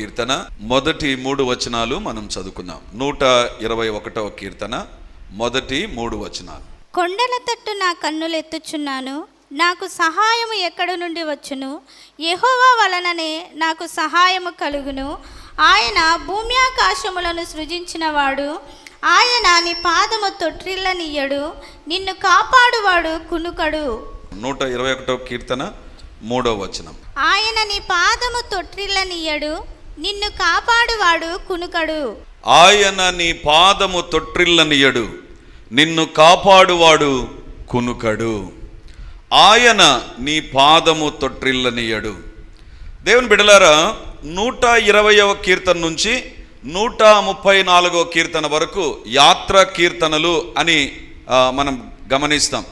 కీర్తన. మొదటి మూడు వచనాలు మనం చదువుకుందాం నూట ఇరవై ఒకటవ కీర్తన. మొదటి మూడు వచనాలు. కొండల తట్టు నా కన్నులెత్తుచున్నాను నాకు సహాయము ఎక్కడి నుండి వచ్చును? యెహోవా వలననే నాకు సహాయము కలుగును. ఆయన భూమ్యాకాశములను సృజించినవాడు. ఆయన నీ పాదము తొట్టిల్లనియ్యడు. నిన్ను కాపాడువాడు కునుకడు. నూట ఇరవై ఒకటవ కీర్తన. మూడవ వచనం. ఆయన నీ పాదము తొట్టిల్లనియ్యడు. నిన్ను కాపాడువాడు కునుకడు. ఆయన నీ పాదము తొట్టిల్లనియడు. నిన్ను కాపాడువాడు కునుకడు. ఆయన నీ పాదము తొట్టిల్లనియడు. దేవుని బిడలారా నూట ఇరవయవ కీర్తన నుంచి నూట ముప్పై నాలుగో కీర్తన వరకు యాత్ర కీర్తనలు అని మనం గమనిస్తాం.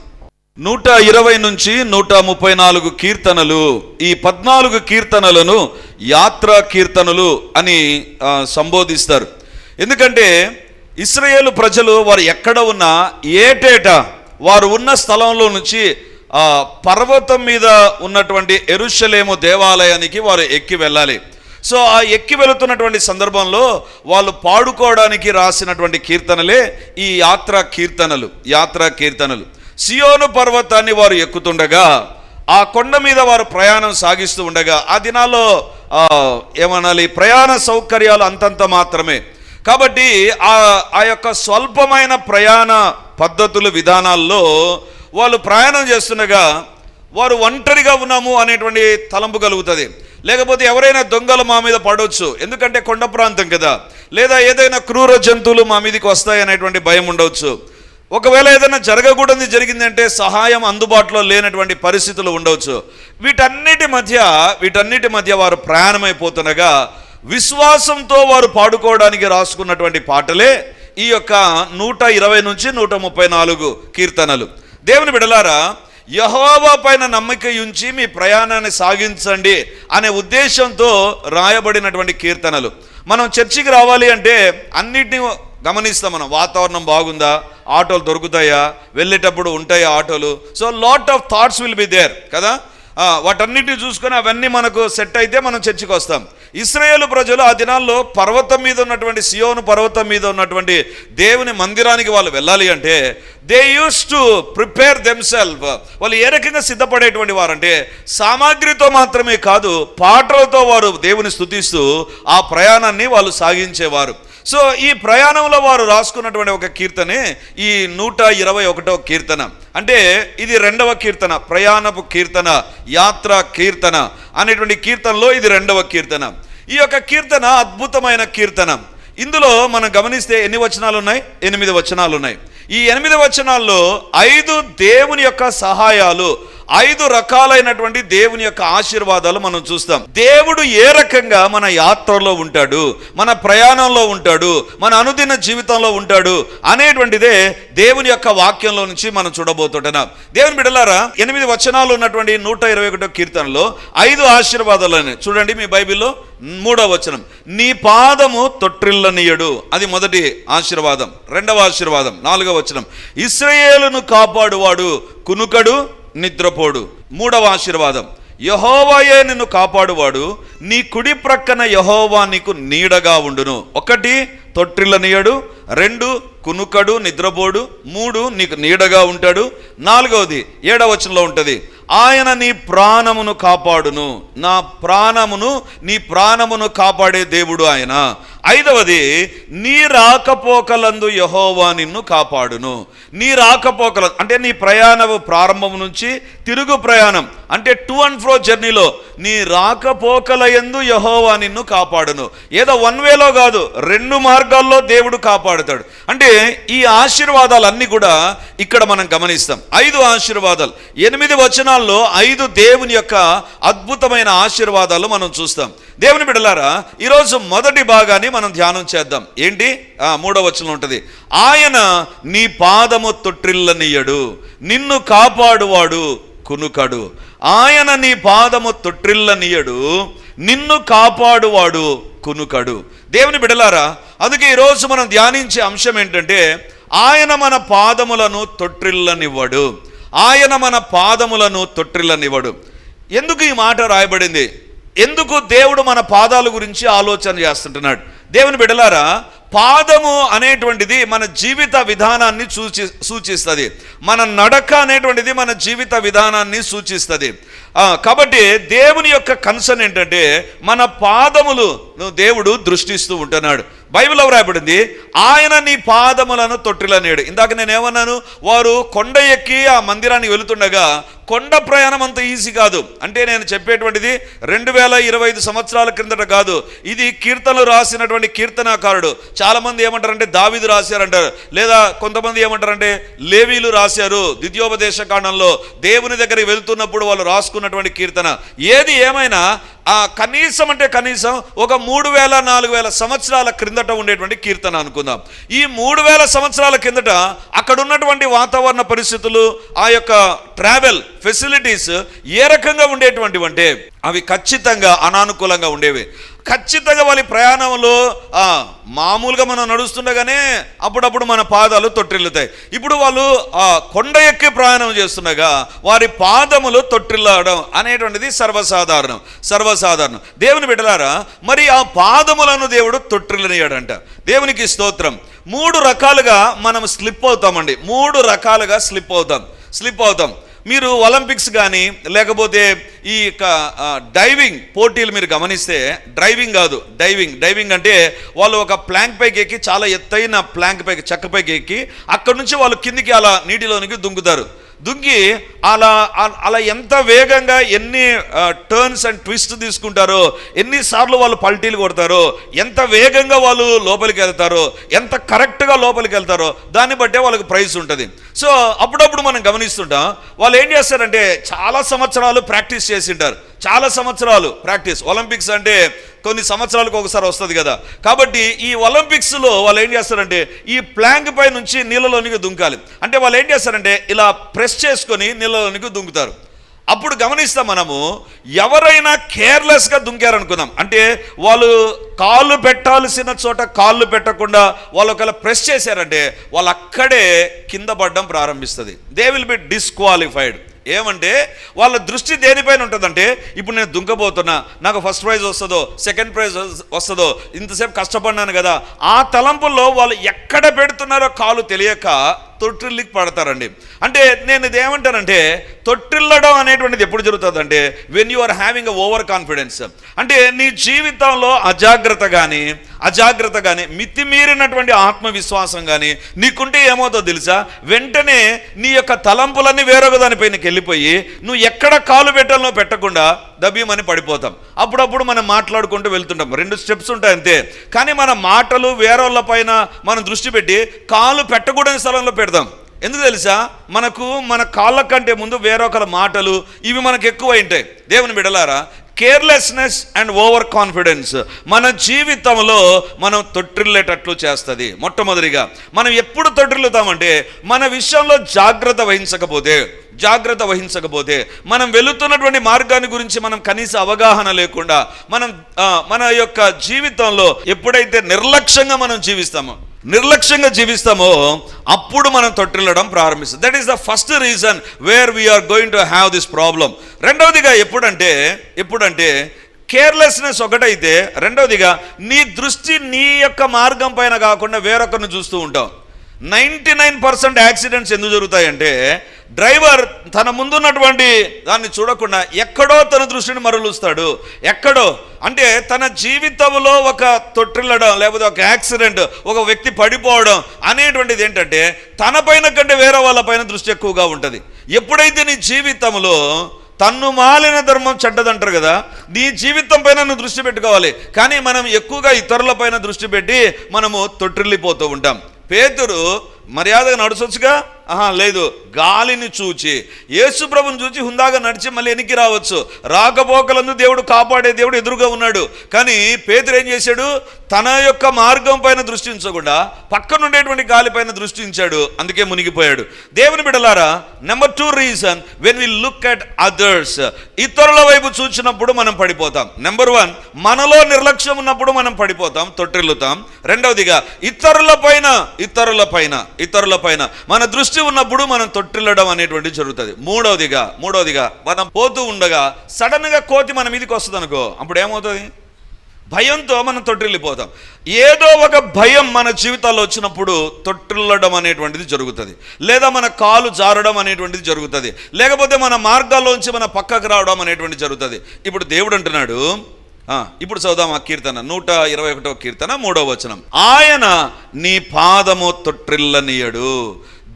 నూట ఇరవై నుంచి నూట ముప్పై నాలుగు కీర్తనలు ఈ పద్నాలుగు కీర్తనలను యాత్రా కీర్తనలు అని సంబోధిస్తారు. ఎందుకంటే ఇస్రాయేలు ప్రజలు వారు ఎక్కడ ఉన్నా ఏటేటా వారు ఉన్న స్థలంలో నుంచి పర్వతం మీద ఉన్నటువంటి ఎరుషలేము దేవాలయానికి వారు ఎక్కి వెళ్ళాలి. సో ఆ ఎక్కి వెళుతున్నటువంటి సందర్భంలో వాళ్ళు పాడుకోవడానికి రాసినటువంటి కీర్తనలే ఈ యాత్ర కీర్తనలు యాత్ర కీర్తనలు. సియోను పర్వతాన్ని వారు ఎక్కుతుండగా ఆ కొండ మీద వారు ప్రయాణం సాగిస్తూ ఉండగా ఆ దినాల్లో ఏమనాలి ప్రయాణ సౌకర్యాలు అంతంత మాత్రమే. కాబట్టి ఆ ఆ యొక్క స్వల్పమైన ప్రయాణ పద్ధతులు విధానాల్లో వాళ్ళు ప్రయాణం చేస్తుండగా వారు ఒంటరిగా ఉన్నాము అనేటువంటి తలంపు కలుగుతుంది. లేకపోతే ఎవరైనా దొంగలు మా మీద పడవచ్చు ఎందుకంటే కొండ ప్రాంతం కదా. లేదా ఏదైనా క్రూర జంతువులు మా మీదకి వస్తాయి అనేటువంటి భయం ఉండవచ్చు ఒకవేళ ఏదైనా జరగకూడదు జరిగిందంటే సహాయం అందుబాటులో లేనటువంటి పరిస్థితులు ఉండవచ్చు. వీటన్నిటి మధ్య వీటన్నిటి మధ్య వారు ప్రయాణమైపోతుండగా విశ్వాసంతో వారు పాడుకోవడానికి రాసుకున్నటువంటి పాటలే ఈ యొక్క నూట ఇరవై నుంచి నూట ముప్పై నాలుగు కీర్తనలు. దేవుని బిడలారా యహోవా పైన నమ్మక ఉంచి మీ ప్రయాణాన్ని సాగించండి అనే ఉద్దేశంతో రాయబడినటువంటి కీర్తనలు. మనం చర్చికి రావాలి అంటే అన్నిటిని గమనిస్తాం మనం వాతావరణం బాగుందా? ఆటోలు దొరుకుతాయా? వెళ్ళేటప్పుడు ఉంటాయా ఆటోలు? So lot of thoughts will be there కదా? వాటన్నిటిని చూసుకొని అవన్నీ మనకు సెట్ అయితే మనం చర్చికి వస్తాం. ఇస్రాయేల్ ప్రజలు ఆ దినాల్లో పర్వతం మీద ఉన్నటువంటి సియోను పర్వతం మీద ఉన్నటువంటి దేవుని మందిరానికి వాళ్ళు వెళ్ళాలి అంటే they use to prepare themself వాళ్ళు ఏ రకంగా సిద్ధపడేటువంటి వారంటే సామాగ్రితో మాత్రమే కాదు పాటలతో వారు దేవుని స్తుతిస్తూ ఆ ప్రయాణాన్ని వాళ్ళు సాగించేవారు. సో ఈ ప్రయాణంలో వారు రాసుకున్నటువంటి ఒక కీర్తనే ఈ నూట ఇరవై ఒకటో కీర్తన. అంటే ఇది రెండవ కీర్తన ప్రయాణపు కీర్తన యాత్ర కీర్తన అనేటువంటి కీర్తనలో ఇది రెండవ కీర్తన. ఈ యొక్క కీర్తన అద్భుతమైన కీర్తన. ఇందులో మనం గమనిస్తే ఎన్ని వచనాలు ఉన్నాయి ఎనిమిది వచనాలు ఉన్నాయి ఈ ఎనిమిది వచనాల్లో ఐదు దేవుని యొక్క సహాయాలు ఐదు రకాలైనటువంటి దేవుని యొక్క ఆశీర్వాదాలు మనం చూస్తాం. దేవుడు ఏ రకంగా మన యాత్రలో ఉంటాడు మన ప్రయాణంలో ఉంటాడు మన అనుదిన జీవితంలో ఉంటాడు అనేటువంటిదే దేవుని యొక్క వాక్యంలో నుంచి మనం చూడబోతుంటున్నాం. దేవుని బిడలారా ఎనిమిది వచనాలు ఉన్నటువంటి నూట ఇరవై ఒకటో కీర్తనలో ఐదు ఆశీర్వాదాలని చూడండి మీ బైబిల్లో మూడవ వచనం నీ పాదము తొట్టిల్లనీయడు అది మొదటి ఆశీర్వాదం. రెండవ ఆశీర్వాదం నాలుగవ వచనం ఇస్రయేలును కాపాడువాడు కునుకడు నిద్రపోడు. మూడవ ఆశీర్వాదం. యహోవాయే నిన్ను కాపాడువాడు. నీ కుడి ప్రక్కన యహోవా నీకు నీడగా ఉండును. ఒకటి తొట్టిల్లనీయడు రెండు కునుకడు నిద్రపోడు. మూడు నీకు నీడగా ఉంటాడు. నాలుగవది ఏడవచనంలో ఉంటుంది. ఆయన నీ ప్రాణమును కాపాడును. నా ప్రాణమును నీ ప్రాణమును కాపాడే దేవుడు ఆయన. ఐదవది నీ రాకపోకలందు యహోవా నిన్ను కాపాడును. నీ రాకపోకల అంటే నీ ప్రయాణము ప్రారంభం నుంచి తిరుగు ప్రయాణం అంటే టు అండ్ ఫ్రో జర్నీలో నీ రాకపోకల ఎందు యహోవా నిన్ను కాపాడును. ఏదో వన్ వేలో కాదు రెండు మార్గాల్లో దేవుడు కాపాడుతాడు. అంటే ఈ ఆశీర్వాదాలన్నీ కూడా ఇక్కడ మనం గమనిస్తాం. ఐదు ఆశీర్వాదాలు. ఎనిమిది వచనాల్లో ఐదు దేవుని యొక్క అద్భుతమైన ఆశీర్వాదాలు మనం చూస్తాం. దేవుని బిడలారా ఈరోజు మొదటి భాగాన్ని మనం ధ్యానం చేద్దాం. ఏంటి? మూడో వచనం ఉంటుంది. ఆయన నీ పాదము తొట్టిల్లనియడు నిన్ను కాపాడువాడు కునుకడు. ఆయన నీ పాదము తొట్టిల్లనియడు నిన్ను కాపాడువాడు కునుకడు. దేవుని బిడలారా అందుకే ఈరోజు మనం ధ్యానించే అంశం ఏంటంటే ఆయన మన పాదములను తొట్టిల్లనివ్వడు. ఆయన మన పాదములను తొట్టిల్లనివ్వడు. ఎందుకు ఈ మాట రాయబడింది? ఎందుకు దేవుడు మన పాదాల గురించి ఆలోచన చేస్తుంటున్నాడు? దేవుని బిడలారా పాదము అనేటువంటిది మన జీవిత విధానాన్ని సూచి సూచిస్తుంది. మన నడక అనేటువంటిది మన జీవిత విధానాన్ని సూచిస్తుంది. కాబట్టి దేవుని యొక్క కన్సర్న్ ఏంటంటే మన పాదములు దేవుడు దృష్టిస్తూ ఉంటున్నాడు. బైబిల్లో రాయబడింది? ఆయన నీ పాదములను తొట్టిలనేడు. ఇందాక నేనేమన్నాను వారు కొండ ఎక్కి ఆ మందిరానికి వెళుతుండగా కొండ ప్రయాణం అంత ఈజీ కాదు. అంటే నేను చెప్పేటువంటిది రెండు వేల ఇరవై ఐదు సంవత్సరాల క్రిందట కాదు. ఇది కీర్తనలు రాసినటువంటి కీర్తనాకారుడు. చాలామంది ఏమంటారంటే దావిదు రాశారంటారు. లేదా కొంతమంది ఏమంటారంటే లేవీలు రాశారు. ద్వితీయోపదేశ కాండంలో దేవుని దగ్గరికి వెళ్తున్నప్పుడు వాళ్ళు రాసుకున్నటువంటి కీర్తన. ఏది ఏమైనా ఆ కనీసం అంటే కనీసం ఒక మూడు వేల నాలుగు వేల సంవత్సరాల క్రిందట ఉండేటువంటి కీర్తన అనుకుందాం. ఈ మూడు వేల సంవత్సరాల కిందట అక్కడ ఉన్నటువంటి వాతావరణ పరిస్థితులు ఆ యొక్క ట్రావెల్ ఫెసిలిటీస్ ఏ రకంగా ఉండేటువంటివి అంటే అవి ఖచ్చితంగా అనానుకూలంగా ఉండేవి. ఖచ్చితంగా వాళ్ళ ప్రయాణంలో మామూలుగా మనం నడుస్తుండగానే అప్పుడప్పుడు మన పాదాలు తొట్టిల్లుతాయి. ఇప్పుడు వాళ్ళు కొండ ఎక్కి ప్రయాణం చేస్తుండగా వారి పాదములు తొట్టిల్లడం అనేటువంటిది సర్వసాధారణం సర్వసాధారణం. దేవుని బిడ్డలారా మరి ఆ పాదములను దేవుడు తొట్టిల్లనియాడంట దేవునికి స్తోత్రం. మూడు రకాలుగా మనం స్లిప్ అవుతామండి. మూడు రకాలుగా స్లిప్ అవుతాం. స్లిప్ అవుతాం. మీరు ఒలింపిక్స్ కానీ లేకపోతే ఈ యొక్క, డైవింగ్ పోటీలు మీరు గమనిస్తే డ్రైవింగ్ కాదు డైవింగ్ డైవింగ్ అంటే వాళ్ళు ఒక ప్లాంక్ పైకి ఎక్కి చాలా ఎత్తైన ప్లాంక్ పైకి చెక్క పైకి ఎక్కి అక్కడ నుంచి వాళ్ళు కిందికి అలా నీటిలోనికి దుంకుతారు. దుంగి అలా అలా ఎంత వేగంగా ఎన్ని టర్న్స్ అండ్ ట్విస్ట్ తీసుకుంటారో ఎన్నిసార్లు వాళ్ళు పల్టీలు కొడతారో ఎంత వేగంగా వాళ్ళు లోపలికి వెళ్తారో ఎంత కరెక్ట్గా లోపలికి వెళ్తారో దాన్ని బట్టే వాళ్ళకి ప్రైజ్ ఉంటుంది. సో అప్పుడప్పుడు మనం గమనిస్తుంటాం వాళ్ళు ఏం చేస్తారంటే చాలా సంవత్సరాలు ప్రాక్టీస్ చేసి ఉంటారు చాలా సంవత్సరాలు ప్రాక్టీస్. ఒలింపిక్స్ అంటే కొన్ని సంవత్సరాలకు ఒకసారి వస్తుంది కదా. కాబట్టి ఈ ఒలింపిక్స్లో వాళ్ళు ఏం చేస్తారంటే ఈ ప్లాంక్ పై నుంచి నీళ్ళలోనికి దుంకాలి. అంటే వాళ్ళు ఏం చేస్తారంటే ఇలా ప్రెస్ చేసుకొని నీళ్ళలోనికి దుంకుతారు. అప్పుడు గమనిస్తాం మనము ఎవరైనా కేర్లెస్గా దుంకారనుకుందాం అంటే వాళ్ళు కాళ్ళు పెట్టాల్సిన చోట కాళ్ళు పెట్టకుండా వాళ్ళు ఒకవేళ ప్రెస్ చేశారంటే వాళ్ళు అక్కడే కింద పడడం ప్రారంభిస్తుంది. దే విల్ బి డిస్క్వాలిఫైడ్ ఏమంటే వాళ్ళ దృష్టి దేనిపైన ఉంటుందంటే ఇప్పుడు నేను దుంకబోతున్నా నాకు ఫస్ట్ ప్రైజ్ వస్తుందో సెకండ్ ప్రైజ్ వస్తుందో ఇంతసేపు కష్టపడినాను కదా ఆ తలంపుల్లో వాళ్ళు ఎక్కడ పెడుతున్నారో కాలు తెలియక తొట్టిల్లికి పడతారండి. అంటే నేను ఇది ఏమంటానంటే తొట్టిల్లడం అనేటువంటిది ఎప్పుడు జరుగుతుందంటే when you are having a over confidence అంటే నీ జీవితంలో అజాగ్రత్త కానీ అజాగ్రత్త కానీ మితిమీరినటువంటి ఆత్మవిశ్వాసం కానీ నీకుంటే ఏమవుతుందో తెలుసా? వెంటనే నీ యొక్క తలంపులన్నీ వేరొక దానిపైనకి వెళ్ళిపోయి నువ్వు ఎక్కడ కాలు పెట్టాలో పెట్టకుండా దబీమని పడిపోతాం. అప్పుడప్పుడు మనం మాట్లాడుకుంటూ వెళ్తుంటాం. రెండు స్టెప్స్ ఉంటాయి అంతే. కానీ మన మాటలు వేరేళ్ళ పైన మనం దృష్టి పెట్టి కాలు పెట్టకూడని స్థలంలో పెడతాం. ఎందుకు తెలుసా? మనకు మన కాళ్ళ కంటే ముందు వేరొకరి మాటలు ఇవి మనకు ఎక్కువ ఉంటాయి. దేవుని బిడలారా కేర్లెస్నెస్ అండ్ ఓవర్ కాన్ఫిడెన్స్ మన జీవితంలో మనం తొట్టిల్లేటట్లు చేస్తుంది. మొట్టమొదటిగా మనం ఎప్పుడు తొట్టిల్లుతామంటే మన విషయంలో జాగ్రత్త వహించకపోతే జాగ్రత్త వహించకపోతే మనం వెళుతున్నటువంటి మార్గాన్ని గురించి మనం కనీస అవగాహన లేకుండా మనం మన యొక్క జీవితంలో ఎప్పుడైతే నిర్లక్ష్యంగా మనం జీవిస్తామో నిర్లక్ష్యంగా జీవిస్తామో అప్పుడు మనం తొట్టిల్లడం ప్రారంభిస్తాం. That is the first reason where we are going to have this problem రెండవదిగా ఎప్పుడంటే ఎప్పుడంటే కేర్లెస్నెస్ ఒకటైతే రెండవదిగా నీ దృష్టి నీ యొక్క మార్గం పైన కాకుండా వేరొకరిని చూస్తూ ఉంటాం. నైంటీ నైన్ పర్సెంట్ యాక్సిడెంట్స్ ఎందుకు జరుగుతాయంటే డ్రైవర్ తన ముందున్నటువంటి దాన్ని చూడకుండా ఎక్కడో తన దృష్టిని మరలుస్తాడు. ఎక్కడో? అంటే తన జీవితంలో ఒక తొట్టిల్లడం లేకపోతే ఒక యాక్సిడెంట్ ఒక వ్యక్తి పడిపోవడం అనేటువంటిది ఏంటంటే తన పైన కంటే వేరే వాళ్ళ పైన దృష్టి ఎక్కువగా ఉంటుంది. ఎప్పుడైతే నీ జీవితంలో తన్ను మాలిన ధర్మం చెడ్డదంటారు కదా నీ జీవితం పైన నువ్వు దృష్టి పెట్టుకోవాలి. కానీ మనం ఎక్కువగా ఇతరుల పైన దృష్టి పెట్టి మనము తొట్టిల్లిపోతూ ఉంటాం. పేతురు మర్యాదగా నడుచొచ్చుగా? ఆహా లేదు. గాలిని చూచి యేసు ప్రభుని చూచి హుందాగా నడిచి మళ్ళీ వెనక్కి రావచ్చు. రాకపోకలందు దేవుడు కాపాడే దేవుడు ఎదురుగా ఉన్నాడు. కానీ పేతురు ఏం చేశాడు? తన యొక్క మార్గం పైన దృష్టించకుండా పక్కన ఉండేటువంటి గాలి పైన దృష్టించాడు. అందుకే మునిగిపోయాడు. దేవుని బిడలారా number two reason when we look at others ఇతరుల వైపు చూసినప్పుడు మనం పడిపోతాం. నెంబర్ వన్ మనలో నిర్లక్ష్యం ఉన్నప్పుడు మనం పడిపోతాం తొట్టిల్లుతాం. రెండవదిగా ఇతరుల పైన ఇతరుల పైన ఇతరుల పైన మన దృష్టి వచ్చి ఉన్నప్పుడు మనం తొట్టిల్లడం అనేటువంటిది జరుగుతుంది. మూడవదిగా మూడవదిగా మనం పోతూ ఉండగా సడన్గా కోతి మన మీదకి వస్తుంది అనుకో అప్పుడు ఏమవుతుంది? భయంతో మనం తొట్టిల్లిపోతాం. ఏదో ఒక భయం మన జీవితాల్లో వచ్చినప్పుడు తొట్టిల్లడం అనేటువంటిది జరుగుతుంది. లేదా మన కాలు జారడం అనేటువంటిది జరుగుతుంది. లేకపోతే మన మార్గాల్లోంచి మన పక్కకు రావడం అనేటువంటిది జరుగుతుంది. ఇప్పుడు దేవుడు అంటున్నాడు ఇప్పుడు చదుదాం ఆ కీర్తన. నూట ఇరవై ఒకటో కీర్తన మూడో వచనం. ఆయన నీ పాదము తొట్టిల్లనీయడు.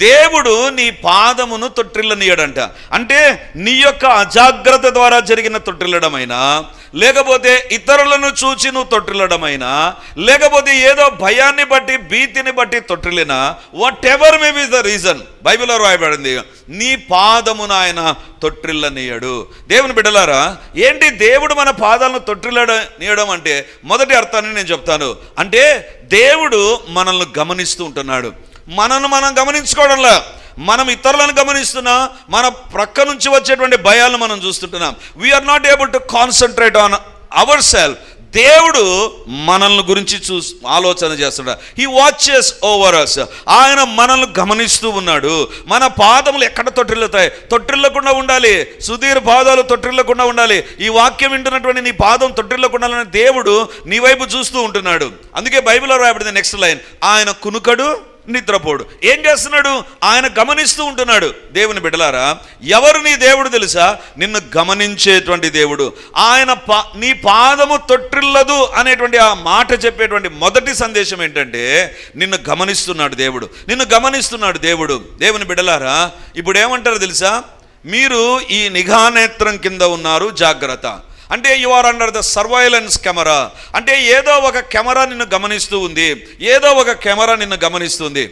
దేవుడు నీ పాదమును తొట్టిల్లనీయడంట. అంటే నీ యొక్క అజాగ్రత్త ద్వారా జరిగిన తొట్టిల్లడమైనా లేకపోతే ఇతరులను చూచి నువ్వు తొట్టిల్లడమైనా లేకపోతే ఏదో భయాన్ని బట్టి భీతిని బట్టి తొట్టిల్లినా whatever may be the reason బైబిల్లో రాయబడింది నీ పాదమును ఆయన తొట్టిల్లనీయడు. దేవుని బిడ్డలారా ఏంటి దేవుడు మన పాదాలను తొట్టిల్లనీయడం అంటే? మొదటి అర్థాన్ని నేను చెప్తాను. అంటే దేవుడు మనల్ని గమనిస్తూ ఉంటున్నాడు. మనను మనం గమనించుకోవడంలా. మనం ఇతరులను గమనిస్తున్నా మన ప్రక్క నుంచి వచ్చేటువంటి భయాలను మనం చూస్తుంటున్నాం. We are not able to concentrate on our self దేవుడు మనల్ని గురించి చూ ఆలోచన చేస్తున్నాడు. హీ వాచెస్ ఓవర్ అస్ ఆయన మనల్ని గమనిస్తూ ఉన్నాడు. మన పాదములు ఎక్కడ తొట్టిల్లుతాయి? తొట్టిల్లకుండా ఉండాలి. సుధీర్ పాదాలు తొట్టిల్లకుండా ఉండాలి. ఈ వాక్యం వింటున్నటువంటి నీ పాదం తొట్టిల్లకుండా ఉండాలని దేవుడు నీ వైపు చూస్తూ ఉంటున్నాడు. అందుకే బైబిల్లో రాయబడింది నెక్స్ట్ లైన్ ఆయన కునుకడు నిద్రపోడు. ఏం చేస్తున్నాడు? ఆయన గమనిస్తూ ఉంటున్నాడు. దేవుని బిడ్డలారా ఎవరు నీ దేవుడు తెలుసా? నిన్ను గమనించేటువంటి దేవుడు. ఆయన పా నీ పాదము తొట్టిల్లదు అనేటువంటి ఆ మాట చెప్పేటువంటి మొదటి సందేశం ఏంటంటే నిన్ను గమనిస్తున్నాడు దేవుడు. నిన్ను గమనిస్తున్నాడు దేవుడు. దేవుని బిడ్డలారా ఇప్పుడు ఏమంటారు తెలుసా? మీరు ఈ నిఘానేత్రం కింద ఉన్నారు జాగ్రత్త. అంటే you are under the surveillance camera అంటే ఏదో ఒక కెమెరా నిన్ను గమనిస్తూ ఉంది. ఏదో ఒక కెమెరా నిన్ను గమనిస్తుంది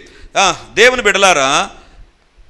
దేవుని బిడలారా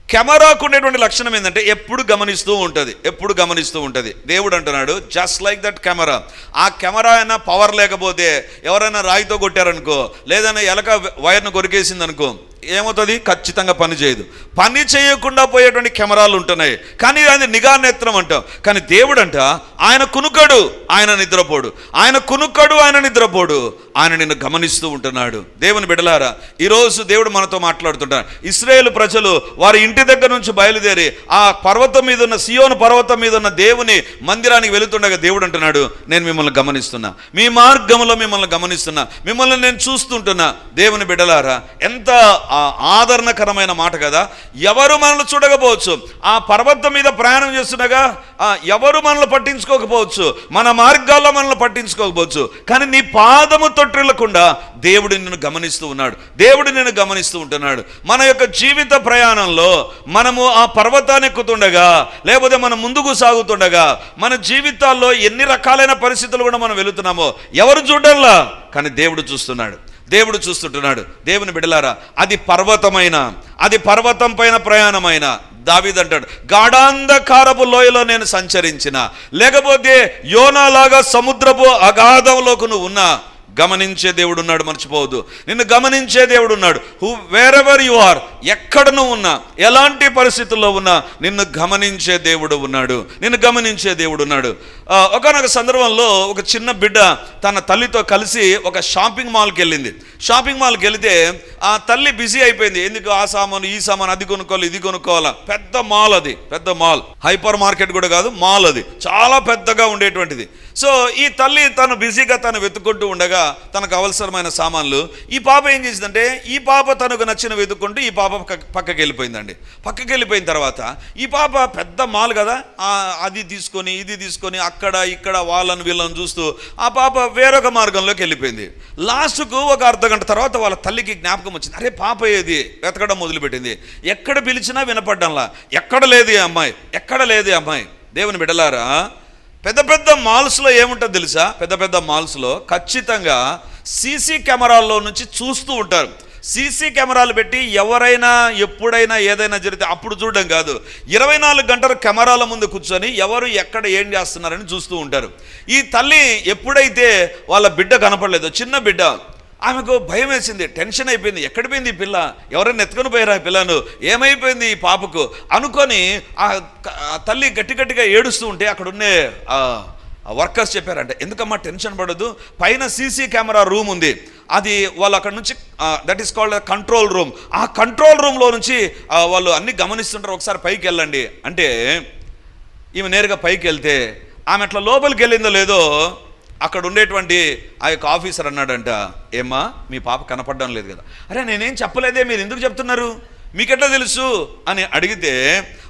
కెమెరాకు ఉండేటువంటి లక్షణం ఏంటంటే ఎప్పుడు గమనిస్తూ ఉంటుంది. ఎప్పుడు గమనిస్తూ ఉంటుంది. దేవుడు అంటున్నాడు జస్ట్ లైక్ దట్ కెమెరా ఆ కెమెరా అయినా పవర్ లేకపోతే ఎవరైనా రాయితో కొట్టారనుకో లేదన్నా ఎలక వైర్ను కొరికేసింది అనుకో ఏమవుతుంది? ఖచ్చితంగా పని చేయదు. పని చేయకుండా పోయేటువంటి కెమెరాలు ఉంటున్నాయి. కానీ అది నిఘా నేత్రం అంటాం. కానీ దేవుడు అంట ఆయన కునుకడు ఆయన నిద్రపోడు. ఆయన కునుకడు ఆయన నిద్రపోడు. ఆయన నిన్ను గమనిస్తూ ఉంటున్నాడు. దేవుని బిడలారా ఈరోజు దేవుడు మనతో మాట్లాడుతుంటాడు. ఇస్రాయేల్ ప్రజలు వారి ఇంటి దగ్గర నుంచి బయలుదేరి ఆ పర్వతం మీద ఉన్న సియోను పర్వతం మీద ఉన్న దేవుని మందిరానికి వెళుతుండగా దేవుడు అంటున్నాడు నేను మిమ్మల్ని గమనిస్తున్నా. మీ మార్గంలో మిమ్మల్ని గమనిస్తున్నా. మిమ్మల్ని నేను చూస్తుంటున్నా. దేవుని బిడలారా ఎంత ఆదరణకరమైన మాట కదా? ఎవరు మనల్ని చూడకపోవచ్చు. ఆ పర్వతం మీద ప్రయాణం చేస్తుండగా ఎవరు మనల్ని పట్టించుకోకపోవచ్చు. మన మార్గాల్లో మనల్ని పట్టించుకోకపోవచ్చు. కానీ నీ పాదము తొట్టిల్లకుండా దేవుడు నిన్ను గమనిస్తూ ఉన్నాడు. దేవుడు నిన్ను గమనిస్తూ ఉంటున్నాడు. మన యొక్క జీవిత ప్రయాణంలో మనము ఆ పర్వతాన్ని ఎక్కుతుండగా లేకపోతే మనం ముందుకు సాగుతుండగా మన జీవితాల్లో ఎన్ని రకాలైన పరిస్థితులు కూడా మనం వెళుతున్నామో ఎవరు చూడల్లా కానీ దేవుడు చూస్తున్నాడు. దేవుడు చూస్తుంటున్నాడు. దేవుని బిడలారా అది పర్వతమైన అది పర్వతం పైన ప్రయాణమైన దావిదంటాడు గాఢాంధకారపు లోయలో నేను సంచరించిన లేకపోతే యోనాలాగా సముద్రపు అగాధంలోకి నువ్వు ఉన్నా గమనించే దేవుడు ఉన్నాడు మర్చిపోవద్దు. నిన్ను గమనించే దేవుడు ఉన్నాడు హూ వేరెవర్ యు ఆర్ ఎక్కడ నువ్వు ఉన్నా ఎలాంటి పరిస్థితుల్లో ఉన్నా నిన్ను గమనించే దేవుడు ఉన్నాడు. నిన్ను గమనించే దేవుడు ఉన్నాడు. ఒకనొక సందర్భంలో ఒక చిన్న బిడ్డ తన తల్లితో కలిసి ఒక షాపింగ్ మాల్కి వెళ్ళింది. షాపింగ్ మాల్కి వెళితే ఆ తల్లి బిజీ అయిపోయింది. ఎందుకు ఆ సామాను ఈ సామాను అది కొనుక్కోవాలి ఇది కొనుక్కోవాలా? పెద్ద మాల్ అది పెద్ద మాల్. హైపర్ మార్కెట్ కూడా కాదు మాల్ అది. చాలా పెద్దగా ఉండేటువంటిది. సో ఈ తల్లి తను బిజీగా తను వెతుక్కుంటూ ఉండగా తనకు అవసరమైన సామాన్లు ఈ పాప ఏం చేసిందంటే ఈ పాప తనకు నచ్చిన వెతుక్కుంటూ ఈ పాప పక్క- పక్కకి వెళ్ళిపోయిందండి. పక్కకి వెళ్ళిపోయిన తర్వాత ఈ పాప పెద్ద మాల్ కదా అది తీసుకొని ఇది తీసుకొని అక్కడ ఇక్కడ వాళ్ళని వీళ్ళని చూస్తూ ఆ పాప వేరొక మార్గంలోకి వెళ్ళిపోయింది. లాస్ట్కు ఒక అర్ధ గంట తర్వాత వాళ్ళ తల్లికి జ్ఞాపకం వచ్చింది. అరే పాప ఏది? వెతకడం మొదలుపెట్టింది. ఎక్కడ పిలిచినా వినపడ్డంలా. ఎక్కడ లేదు అమ్మాయి? ఎక్కడ లేదు అమ్మాయి? దేవుని బిడలారా పెద్ద పెద్ద మాల్స్లో ఏముంటుంది తెలుసా? పెద్ద పెద్ద మాల్స్లో ఖచ్చితంగా సీసీ కెమెరాల్లో నుంచి చూస్తూ ఉంటారు. సీసీ కెమెరాలు పెట్టి ఎవరైనా ఎప్పుడైనా ఏదైనా జరిగితే అప్పుడు చూడడం కాదు. ఇరవై నాలుగు గంటలు కెమెరాల ముందు కూర్చొని ఎవరు ఎక్కడ ఏం చేస్తున్నారని చూస్తూ ఉంటారు. ఈ తల్లి ఎప్పుడైతే వాళ్ళ బిడ్డ కనపడలేదో చిన్న బిడ్డ ఆమెకు భయం వేసింది టెన్షన్ అయిపోయింది. ఎక్కడ పోయింది ఈ పిల్ల? ఎవరైనా ఎత్తుకొని పోయారా పిల్లను? ఏమైపోయింది ఈ పాపకు? అనుకొని ఆ తల్లి గట్టి గట్టిగా ఏడుస్తూ ఉంటే అక్కడ ఉండే వర్కర్స్ చెప్పారంట ఎందుకమ్మా టెన్షన్ పడదు పైన సీసీ కెమెరా రూమ్ ఉంది. అది వాళ్ళు అక్కడ నుంచి that is called control room ఆ కంట్రోల్ రూమ్లో నుంచి వాళ్ళు అన్ని గమనిస్తుంటారు ఒకసారి పైకి వెళ్ళండి. అంటే ఈమె నేరుగా పైకి వెళ్తే ఆమె అట్లా లోపలికి వెళ్ళిందో లేదో అక్కడ ఉండేటువంటి ఆ యొక్క ఆఫీసర్ అన్నాడంట ఏమ్మా మీ పాప కనపడడం లేదు కదా. అరే నేనేం చెప్పలేదే మీరు ఎందుకు చెప్తున్నారు? మీకెట్లా తెలుసు? అని అడిగితే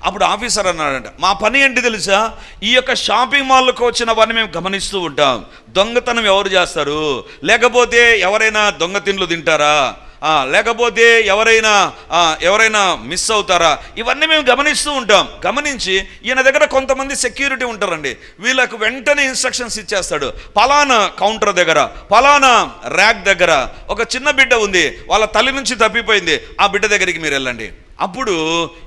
అప్పుడు ఆఫీసర్ అన్నాడంట మా పని ఏంటి తెలుసా? ఈ యొక్క షాపింగ్ మాల్కి వారిని మేము గమనిస్తూ ఉంటాం. దొంగతనం ఎవరు చేస్తారు? లేకపోతే ఎవరైనా దొంగ తిండ్లు తింటారా? లేకపోతే ఎవరైనా ఎవరైనా మిస్ అవుతారా? ఇవన్నీ మేము గమనిస్తూ ఉంటాం. గమనించి ఈయన దగ్గర కొంతమంది సెక్యూరిటీ ఉంటారండి. వీళ్ళకు వెంటనే ఇన్స్ట్రక్షన్స్ ఇచ్చేస్తాడు. పలానా కౌంటర్ దగ్గర పలానా ర్యాక్ దగ్గర ఒక చిన్న బిడ్డ ఉంది. వాళ్ళ తల్లి నుంచి తప్పిపోయింది. ఆ బిడ్డ దగ్గరికి మీరు వెళ్ళండి. అప్పుడు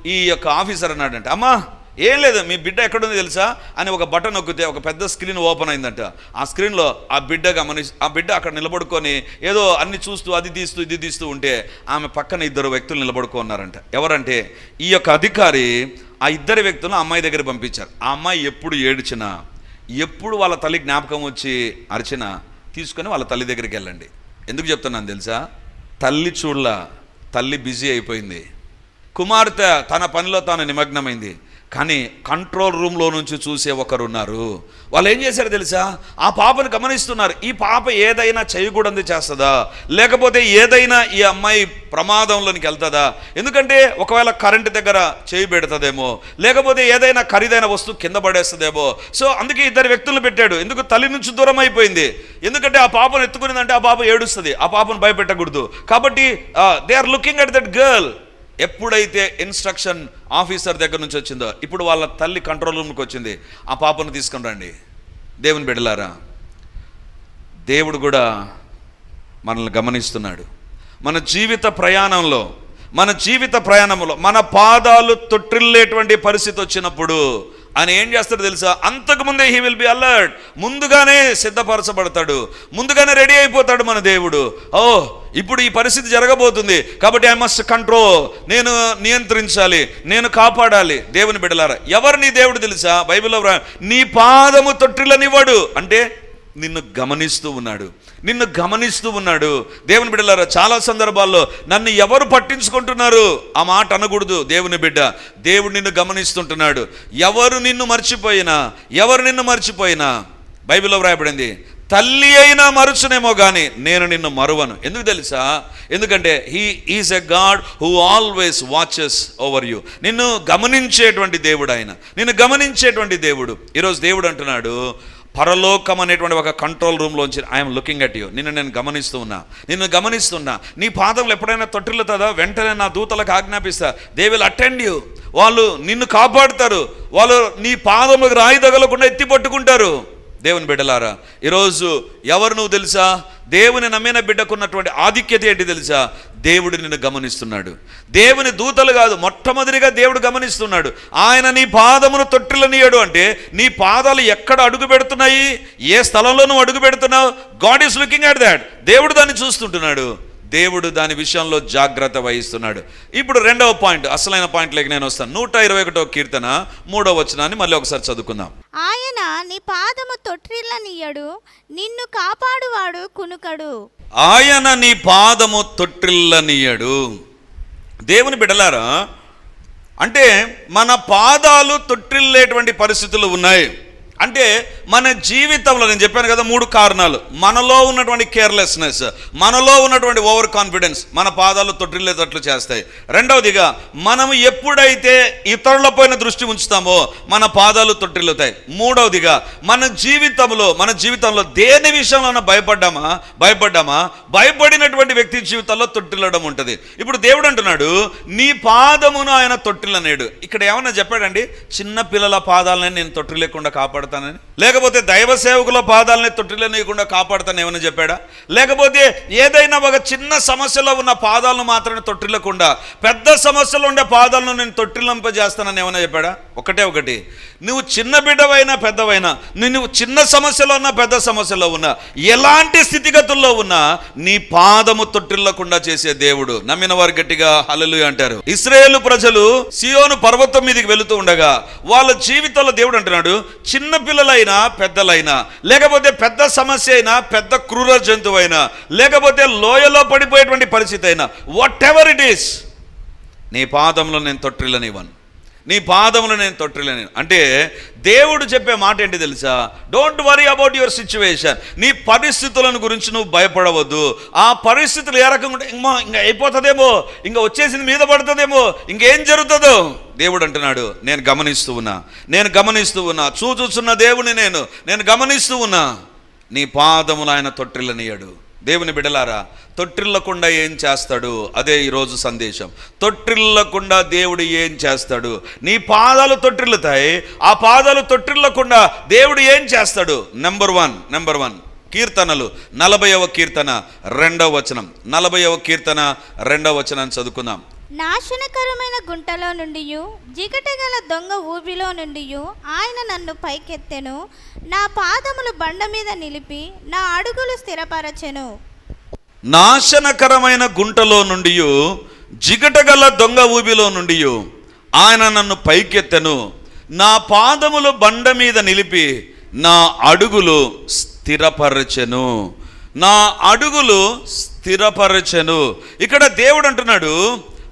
ఈ యొక్క ఆఫీసర్ అన్నాడంటే అమ్మా ఏం లేదు మీ బిడ్డ ఎక్కడుంది తెలుసా? అని ఒక బటన్ నొక్కితే ఒక పెద్ద స్క్రీన్ ఓపెన్ అయిందంట. ఆ స్క్రీన్లో ఆ బిడ్డ గమని ఆ బిడ్డ అక్కడ నిలబడుకొని ఏదో అన్ని చూస్తూ అది తీస్తూ ఇది తీస్తూ ఉంటే ఆమె పక్కన ఇద్దరు వ్యక్తులు నిలబడుకున్నారంట. ఎవరంటే ఈ యొక్క అధికారి ఆ ఇద్దరు వ్యక్తులను అమ్మాయి దగ్గర పంపించారు. ఆ అమ్మాయి ఎప్పుడు ఏడ్చినా ఎప్పుడు వాళ్ళ తల్లి జ్ఞాపకం వచ్చి అరిచినా తీసుకొని వాళ్ళ తల్లి దగ్గరికి వెళ్ళండి. ఎందుకు చెప్తున్నాను తెలుసా? తల్లి చూడలా తల్లి బిజీ అయిపోయింది. కుమార్తె తన పనిలో తాను నిమగ్నమైంది. కానీ కంట్రోల్ రూమ్లో నుంచి చూసే ఒకరు ఉన్నారు వాళ్ళు ఏం చేశారు తెలుసా? ఆ పాపను గమనిస్తున్నారు. ఈ పాప ఏదైనా చేయకూడదు చేస్తుందా? లేకపోతే ఏదైనా ఈ అమ్మాయి ప్రమాదంలోనికి వెళ్తుందా? ఎందుకంటే ఒకవేళ కరెంట్ దగ్గర చేయి పెడుతుందేమో లేకపోతే ఏదైనా ఖరీదైన వస్తువు కింద పడేస్తుందేమో. సో అందుకే ఇద్దరు వ్యక్తులు పెట్టాడు. ఎందుకు తల్లి నుంచి దూరం అయిపోయింది? ఎందుకంటే ఆ పాపను ఎత్తుకునిందంటే ఆ పాప ఏడుస్తుంది. ఆ పాపను భయపెట్టకూడదు. కాబట్టి they are looking at that girl ఎప్పుడైతే ఇన్స్ట్రక్షన్ ఆఫీసర్ దగ్గర నుంచి వచ్చిందో ఇప్పుడు వాళ్ళ తల్లి కంట్రోల్ రూమ్కి వచ్చింది ఆ పాపను తీసుకుని రండి. దేవుని బిడలారా దేవుడు కూడా మనల్ని గమనిస్తున్నాడు. మన జీవిత ప్రయాణంలో మన జీవిత ప్రయాణంలో మన పాదాలు తొట్టిల్లేటువంటి పరిస్థితి వచ్చినప్పుడు ఆయన ఏం చేస్తాడు తెలుసా? అంతకుముందే హీ విల్ బి అలర్ట్ ముందుగానే సిద్ధపరచబడతాడు. ముందుగానే రెడీ అయిపోతాడు మన దేవుడు. ఓ ఇప్పుడు ఈ పరిస్థితి జరగబోతుంది. కాబట్టి ఐ మస్ట్ కంట్రోల్ నేను నియంత్రించాలి. నేను కాపాడాలి. దేవుని బిడలారా ఎవరు నీ దేవుడు తెలుసా? బైబిల్లో నీ పాదము తొట్టిల్లనివ్వడు అంటే నిన్ను గమనిస్తూ ఉన్నాడు. నిన్ను గమనిస్తూ ఉన్నాడు. దేవుని బిడ్డలారా చాలా సందర్భాల్లో నన్ను ఎవరు పట్టించుకుంటున్నారు? ఆ మాట అనకూడదు దేవుని బిడ్డ. దేవుడు నిన్ను గమనిస్తుంటున్నాడు. ఎవరు నిన్ను మర్చిపోయినా ఎవరు నిన్ను మర్చిపోయినా బైబిల్లో వ్రాయబడింది తల్లి అయినా మరుచునేమో కానీ నేను నిన్ను మరువను. ఎందుకు తెలుసా? ఎందుకంటే he is a God who always watches over you నిన్ను గమనించేటువంటి దేవుడు ఆయన. నిన్ను గమనించేటువంటి దేవుడు. ఈరోజు దేవుడు అంటున్నాడు పరలోకం అనేటువంటి ఒక కంట్రోల్ రూమ్లోంచి ఐఎమ్ లుకింగ్ అట్ యూ నిన్ను నేను గమనిస్తూ ఉన్నా. నిన్ను గమనిస్తున్నా. నీ పాదములు ఎప్పుడైనా తొట్టిల్లుతుందా? వెంటనే నా దూతలకు ఆజ్ఞాపిస్తా. దే విల్ అటెండ్ యూ వాళ్ళు నిన్ను కాపాడుతారు. వాళ్ళు నీ పాదములకు రాయి తగలకుండా ఎత్తి పట్టుకుంటారు. దేవుని బిడ్డలారా ఈరోజు ఎవరు నువ్వు తెలుసా? దేవుని నమ్మిన బిడ్డకున్నటువంటి ఆధిక్యత ఏంటి తెలుసా? దేవుడు నిన్ను గమనిస్తున్నాడు. దేవుని దూతలు కాదు మొట్టమొదటిగా దేవుడు గమనిస్తున్నాడు. ఆయన నీ పాదమును తొట్టిలనియడు అంటే నీ పాదాలు ఎక్కడ అడుగు పెడుతున్నాయి? ఏ స్థలంలో నువ్వు అడుగు పెడుతున్నావు? God is looking at that దేవుడు దాన్ని చూస్తుంటున్నాడు. దేవుడు దాని విషయంలో జాగ్రత్త వహిస్తున్నాడు. ఇప్పుడు రెండవ పాయింట్ అసలైన పాయింట్లోకి నేను వస్తాను. నూట ఇరవై ఒకటో కీర్తన మూడవ వచనాన్ని మళ్ళీ ఒకసారి చదువుకుందాం. ఆయన నీ పాదము తొట్టిల్లనియ్యడు నిన్ను కాపాడువాడు కునుకడు. ఆయన నీ పాదము తొట్టిల్లనీయడు దేవుని బిడలారా అంటే మన పాదాలు తొట్టిల్లేటువంటి పరిస్థితులు ఉన్నాయి. అంటే మన జీవితంలో నేను చెప్పాను కదా మూడు కారణాలు. మనలో ఉన్నటువంటి కేర్లెస్నెస్ మనలో ఉన్నటువంటి ఓవర్ కాన్ఫిడెన్స్ మన పాదాలు తొట్టిల్లేటట్లు చేస్తాయి. రెండవదిగా మనం ఎప్పుడైతే ఇతరులపైన దృష్టి ఉంచుతామో మన పాదాలు తొట్టిల్లుతాయి. మూడవదిగా మన జీవితంలో మన జీవితంలో దేని విషయంలో భయపడ్డామా? భయపడ్డామా? భయపడినటువంటి వ్యక్తి జీవితంలో తొట్టిల్లడం ఉంటుంది. ఇప్పుడు దేవుడు అంటున్నాడు నీ పాదమును ఆయన తొట్టిల్లనేడు. ఇక్కడ ఏమన్నా చెప్పాడండి? చిన్న పిల్లల పాదాలని నేను తొట్టిలేకుండా కాపాడతానని. లేకపోతే దైవ సేవకుల పాదాలని తొట్టిల్లనీయకుండా కాపాడుతాను ఏమైనా చెప్పాడా? లేకపోతే ఏదైనా ఒక చిన్న సమస్యలో ఉన్న పాదాలను మాత్రమే తొట్టిల్లకుండా పెద్ద సమస్యలో ఉండే పాదాలను నేను తొట్టిల్లంపజేస్తానని ఏమైనా చెప్పాడా? ఒకటే ఒకటి. నువ్వు చిన్న బిడ్డవైనా పెద్దవైనా నువ్వు చిన్న సమస్యలో ఉన్నా పెద్ద సమస్యలో ఉన్నా ఎలాంటి స్థితిగతుల్లో ఉన్నా నీ పాదము తొట్టిల్లకుండా చేసే దేవుడు. నమ్మిన వారు గట్టిగా హలలు అంటారు. ఇస్రాయేల్ ప్రజలు సియోను పర్వతం మీదకి వెళుతూ ఉండగా వాళ్ళ జీవితంలో దేవుడు అంటున్నాడు చిన్న పిల్లలైనా పెద్దలైనా లేకపోతే పెద్ద సమస్య అయినా పెద్ద క్రూర జంతువైనా లేకపోతే లోయలో పడిపోయేటువంటి పరిస్థితి అయినా వాట్ ఎవర్ ఇట్ ఈస్ నీ పాదంలో నేను తొట్టిల్లనివ్వను. నీ పాదములు నేను తొట్టలేను. అంటే దేవుడు చెప్పే మాట ఏంటి తెలుసా? Don't worry about your situation నీ పరిస్థితులను గురించి నువ్వు భయపడవద్దు. ఆ పరిస్థితులు ఏ రకంగా ఇంకా ఇంకా అయిపోతుందేమో ఇంకా వచ్చేసింది మీద పడుతుందేమో ఇంకేం జరుగుతుందో? దేవుడు అంటున్నాడు నేను గమనిస్తూ ఉన్నా నేను గమనిస్తూ ఉన్నా చూచుచున్న దేవుని నేను నేను గమనిస్తూ ఉన్నా నీ పాదములు ఆయన తొట్టిల్లనియడు దేవుని బిడలారా తొట్టిల్లకుండా ఏం చేస్తాడు? అదే ఈరోజు సందేశం. తొట్టిల్లకుండా దేవుడు ఏం చేస్తాడు? నీ పాదాలు తొట్టిల్లుతాయి ఆ పాదాలు తొట్టిల్లకుండా దేవుడు ఏం చేస్తాడు? నెంబర్ వన్ నెంబర్ వన్ కీర్తనలు. నలభైవ కీర్తన రెండవ వచనం. నలభైవ కీర్తన రెండవ వచనాన్ని చదువుకుందాం. నాశనకరమైన గుంటలో నుండి జిగటగల దొంగ ఊబిలో నుండి ఆయన నన్ను పైకెత్తెను. నా పాదములు బండ మీద నిలిపి నా అడుగులు స్థిరపరచెను. నాశనకరమైన గుంటలో నుండి జిగటగల దొంగ ఊబిలో నుండి ఆయన నన్ను పైకెత్తెను. నా పాదములు బండ మీద నిలిపి నా అడుగులు స్థిరపరచెను. నా అడుగులు స్థిరపరచెను. ఇక్కడ దేవుడు అంటున్నాడు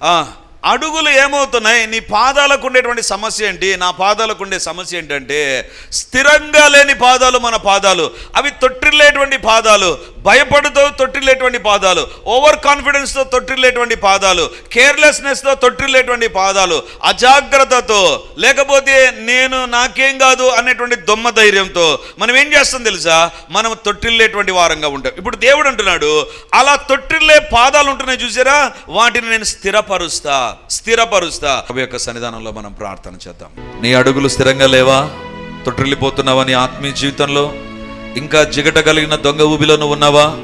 ఆ అడుగులు ఏమవుతున్నాయి? నీ పాదాలకు ఉండేటువంటి సమస్య ఏంటి? నా పాదాలకు ఉండే సమస్య ఏంటంటే స్థిరంగా లేని పాదాలు మన పాదాలు అవి తొట్టిల్లేటువంటి పాదాలు భయపడుతూ తొట్టిల్లేటువంటి పాదాలు ఓవర్ కాన్ఫిడెన్స్తో తొట్టిల్లేటువంటి పాదాలు కేర్లెస్నెస్తో తొట్టిల్లేటువంటి పాదాలు అజాగ్రత్తతో లేకపోతే నేను నాకేం కాదు అనేటువంటి దొమ్మ ధైర్యంతో మనం ఏం చేస్తాం తెలుసా? మనం తొట్టిల్లేటువంటి వారంగా ఉంటాం. ఇప్పుడు దేవుడు అంటున్నాడు అలా తొట్టిల్లే పాదాలు ఉంటున్నాయి చూసారా? వాటిని నేను స్థిరపరుస్తా. స్థిరపరుస్తా. ప్రభు యొక్క సన్నిధానంలో మనం ప్రార్థన చేద్దాం. నీ అడుగులు స్థిరంగా లేవా? తొట్టిల్లిపోతున్నావా నీ ఆత్మీయ జీవితంలో? ఇంకా జిగట కలిగిన దొంగ ఊబిలో నువ్వు ఉన్నావా?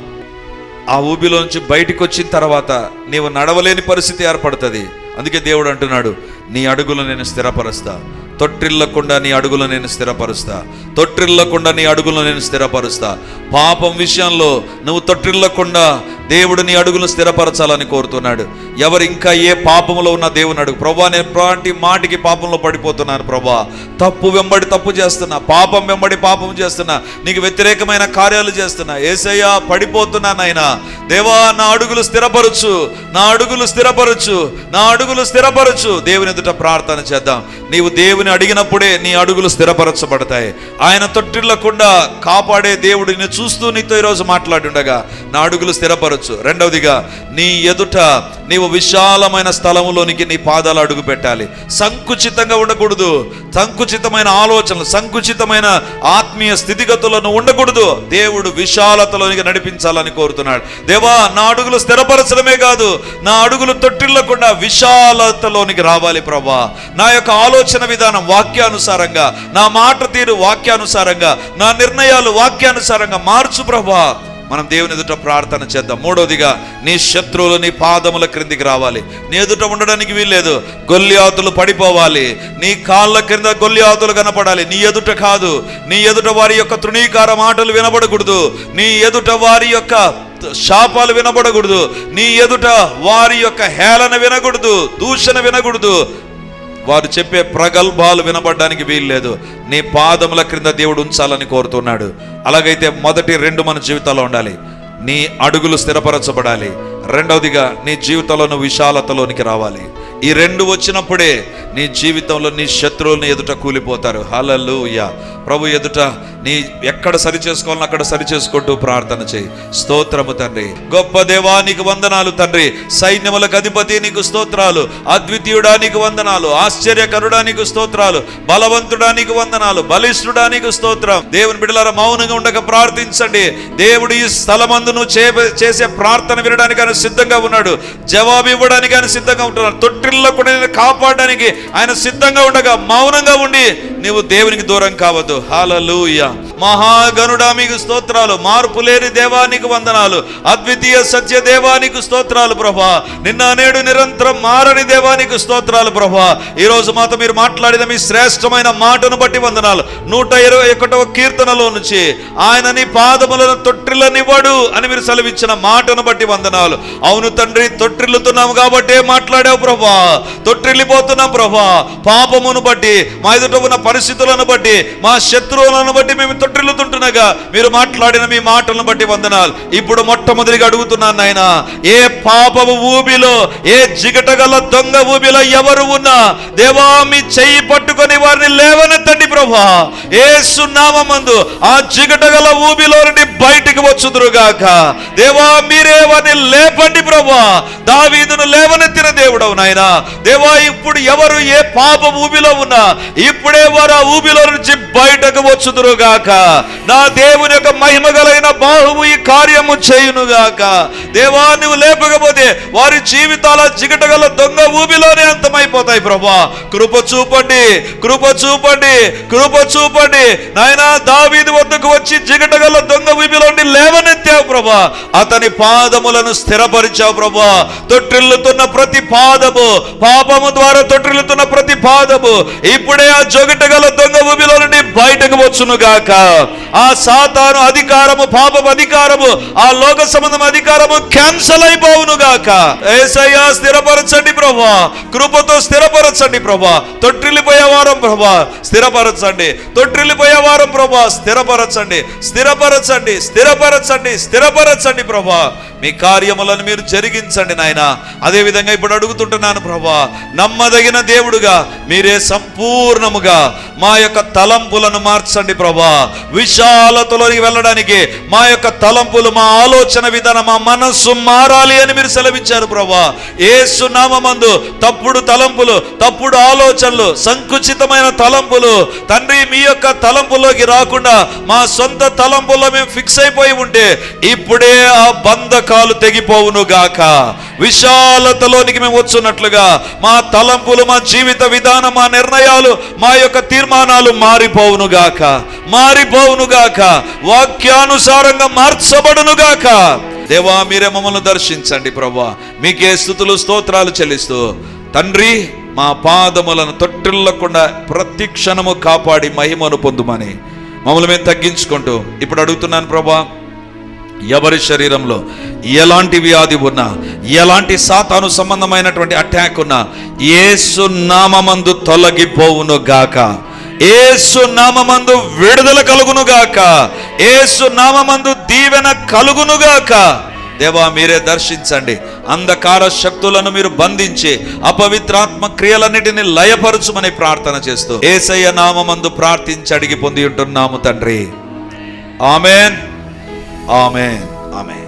ఆ ఊబిలో నుంచి బయటికి వచ్చిన తర్వాత నీవు నడవలేని పరిస్థితి ఏర్పడుతుంది. అందుకే దేవుడు అంటున్నాడు నీ అడుగులు నేను స్థిరపరుస్తా. తొట్టిల్లకుండా నీ అడుగులు నేను స్థిరపరుస్తా. తొట్టిల్లకుండా నీ అడుగులు నేను స్థిరపరుస్తా. పాపం విషయంలో నువ్వు తొట్టిల్లకుండా దేవుడు నీ అడుగులు స్థిరపరచాలని కోరుతున్నాడు. ఎవరు ఇంకా ఏ పాపంలో ఉన్న దేవుని అడుగు. ప్రభా నేను ప్రాంటి మాటికి పాపంలో పడిపోతున్నాను ప్రభా. తప్పు వెంబడి తప్పు చేస్తున్నా. పాపం వెంబడి పాపం చేస్తున్నా. నీకు వ్యతిరేకమైన కార్యాలు చేస్తున్నా. ఏసయ్యా పడిపోతున్నానైనా దేవా నా అడుగులు స్థిరపరచు. నా అడుగులు స్థిరపరచు. నా అడుగులు స్థిరపరచు. దేవుని ఎదుట ప్రార్థన చేద్దాం. నీవు దేవుని అడిగినప్పుడే నీ అడుగులు స్థిరపరచబడతాయి. ఆయన తొట్టిల్లకుండా కాపాడే దేవుడు నిన్ను చూస్తూ నీతో ఈరోజు మాట్లాడుండగా నా అడుగులు స్థిరపరచు. రెండవదిగా నీ ఎదుట నీవు విశాలమైన స్థలములోనికి నీ పాదాలు అడుగు పెట్టాలి. సంకుచితంగా ఉండకూడదు. సంకుచితమైన ఆలోచనలు సంకుచితమైన ఆత్మీయ స్థితిగతులను ఉండకూడదు. దేవుడు విశాలతలోనికి నడిపించాలని కోరుతున్నాడు. దేవా నా అడుగులు స్థిరపరచడమే కాదు నా అడుగులు తొట్టిల్లకుండా విశాలతలోనికి రావాలి ప్రభా నా యొక్క ఆలోచన విధానం వాక్యానుసారంగా నా మాట తీరు వాక్యానుసారంగా నా నిర్ణయాలు వాక్యానుసారంగా మార్చు ప్రభా. మనం దేవుని ఎదుట ప్రార్థన చేద్దాం. మూడవదిగా నీ శత్రువులు నీ పాదముల క్రిందికి రావాలి. నీ ఎదుట ఉండడానికి వీల్లేదు. గొల్లియాతులు పడిపోవాలి. నీ కాళ్ళ క్రింద గొల్లియాతులు కనపడాలి. నీ ఎదుట కాదు. నీ ఎదుట వారి యొక్క తృణీకార మాటలు వినబడకూడదు. నీ ఎదుట వారి యొక్క శాపాలు వినబడకూడదు. నీ ఎదుట వారి యొక్క హేళన వినకూడదు దూషణ వినకూడదు. వారు చెప్పే ప్రగల్భాలు వినబడడానికి వీల్లేదు. నీ పాదముల క్రింద దేవుడు ఉంచాలని కోరుతున్నాడు. అలాగైతే మొదటి రెండు మన జీవితాల్లో ఉండాలి. నీ అడుగులు స్థిరపరచబడాలి. రెండవదిగా నీ జీవితంలో నువ్వు విశాలతలోనికి రావాలి. ఈ రెండు వచ్చినప్పుడే నీ జీవితంలో నీ శత్రువులను ఎదుట కూలిపోతారు. హలలుయ ప్రభు ఎదుట నీ ఎక్కడ సరి చేసుకోవాలని అక్కడ సరి చేసుకుంటూ ప్రార్థన చేయి. స్తోత్రము తండ్రి. గొప్ప దేవా నీకు వందనాలు తండ్రి. సైన్యములకు అధిపతి నీకు స్తోత్రాలు. అద్వితీయుడా నీకు వందనాలు. ఆశ్చర్యకరుడా నీకు స్తోత్రాలు. బలవంతుడా నీకు వందనాలు. బలిష్ఠుడా నీకు స్తోత్రం. దేవుని బిడ్డలారా మౌనంగా ఉండక ప్రార్థించండి. దేవుడు ఈ స్థలమందును చే- చేసే ప్రార్థన వినడానికి ఆయన సిద్ధంగా ఉన్నాడు. జవాబు ఇవ్వడానికి ఆయన సిద్ధంగా ఉంటున్నాడు. తొట్టిల్లో కూడా కాపాడడానికి ఆయన సిద్ధంగా ఉండగా మౌనంగా ఉండి నీవు దేవునికి దూరం కావద్దు. హాలూయ మహాగనుడా మీకు స్తోత్రాలు మార్పు లేని దేవానికి వందనాలు అద్వితీయ సత్య దేవానికి స్తోత్రాలు ప్రభా. నిన్న నేడు నిరంతరం మారని దేవానికి స్తోత్రాలు ప్రభా. ఈ రోజు మాతో మీరు మాట్లాడిన మీ శ్రేష్టమైన మాటను బట్టి వందనాలు. నూట ఇరవై ఒకటవ కీర్తనలో నుంచి ఆయనని పాదములను తొట్టిల్లనివ్వడు అని మీరు సెలవిచ్చిన మాటను బట్టి వందనాలు. అవును తండ్రి తొట్టిల్లుతున్నాము కాబట్టే మాట్లాడావు ప్రభా? తొట్టిల్లిపోతున్నాం ప్రభా. పాపమును బట్టి మా ఎదుట ఉన్న పరిస్థితులను బట్టి మా శత్రువులను బట్టి మేము తొట్టిల్లుతుంటున్నగా మీరు మాట్లాడిన మీ మాటలను బట్టి వందనాలు. ఇప్పుడు మొట్టమొదటిగా అడుగుతున్నాను నాయన ఏ పాపము ఊబిలో ఏ జిగటగల దొంగ ఊబిలో ఎవరు ఉన్నా దేవా మీ చెయ్యి పట్టుకొని వారిని లేవనెత్తండి ప్రభా. ఏ సున్నామందు ఆ జిగటగల ఊబిలో నుండి బయటికి వచ్చుదురుగాక. దేవా మీరే వారిని లేపండి ప్రభా. దావీదును లేవనెత్తిన దేవుడవు నాయన. దేవా ఇప్పుడు ఎవరు ఏ పాప ఊబిలో ఉన్నా ఇప్పుడే వారు ఆ ఊబిలో నుంచి బయటకు వచ్చుదురుగాక. నా దేవుని యొక్క మహిమగలైన బాహువు ఈ కార్యము చేయునుగాక. దేవా నువ్వు లేపకపోతే వారి జీవితాల జిగటగల దొంగ ఊబిలోనే అంతమైపోతాయి ప్రభా. కృప చూపండి. కృప చూపండి కృప చూపండి. నాయన దావీది వద్దకు వచ్చి జిగటగల దొంగ ఊబిలోని లేవనెత్తావు ప్రభా. అతని పాదములను స్థిరపరిచావు ప్రభా. తొట్టిల్లుతున్న ప్రతి పాదము పాపము ద్వారా తొట్టిల్లుతున్న ప్రతి పాదము ఇప్పుడే ఆ జొగటగల దొంగ ఊబిలో నుండి బయటకు వచ్చును గాక ఆ సాతాను అధికారము పాపం అధికారము ఆ లోక సంబంధం అధికారము క్యాన్సల్ అయిపోవును గాక ఏసయ్యా స్థిరపరచండి ప్రభా. కృపతో స్థిరపరచండి ప్రభా. తొట్టిల్లిపోయావా? వారం ప్రభా స్థిరపరచండి. తొట్టిల్లిపోయే వారం ప్రభా స్థిరపరచండి. స్థిరపరచండి స్థిరపరచండి స్థిరపరచండి ప్రభా. మీ కార్యములను మీరు జరిగించండి నాయన. అదే విధంగా ఇప్పుడు అడుగుతుంటున్నాను ప్రభా నమ్మదగిన దేవుడుగా మీరే సంపూర్ణముగా మా యొక్క తలంపులను మార్చండి ప్రభా. విశాలతలోకి వెళ్ళడానికి మా యొక్క తలంపులు మా ఆలోచన విధానం మా మనస్సు మారాలి అని మీరు సెలవిచ్చారు ప్రభా. ఏసు సునామందు తప్పుడు తలంపులు తప్పుడు ఆలోచనలు అనుచితమైన తలంపులు. తండ్రి మీ యొక్క తలంపులోకి రాకుండా మా సొంత తలంపుల్లో మేము ఫిక్స్ అయిపోయి ఉంటే ఇప్పుడే ఆ బంధకాలు తెగిపోవును గాక. విశాలతలోనికి మేము వచ్చున్నట్లుగా మా తలంపులు మా జీవిత విధానం మా నిర్ణయాలు మా యొక్క తీర్మానాలు మారిపోవును గాక. మారిపోవును గాక. వాక్యానుసారంగా మార్చబడును గాక. దేవా మీరే మమ్మల్ని దర్శించండి ప్రభా. మీకే స్థుతులు స్తోత్రాలు చెల్లిస్తూ. తండ్రి మా పాదములను తొట్టిల్లకుండా ప్రతి క్షణము కాపాడి మహిమను పొందుమని. మమ్మల్ని మేము తగ్గించుకుంటూ ఇప్పుడు అడుగుతున్నాను ప్రభా ఎవరి శరీరంలో ఎలాంటి వ్యాధి ఉన్నా ఎలాంటి సాతాను సంబంధమైనటువంటి అటాక్ ఉన్నా ఏసు నామమందు తొలగిపోవును గాక. ఏసు నామమందు విడుదల కలుగును గాక. ఏసు నామమందు దీవెన కలుగును గాక. దేవా మీరే దర్శించండి. అంధకార శక్తులను మీరు బంధించి అపవిత్రాత్మ క్రియలన్నిటిని లయపరచుమని ప్రార్థన చేస్తూ ఏసయ్య నామందు ప్రార్థించి అడిగి పొంది ఉంటున్నాము తండ్రి. Amen. Amen. Amen.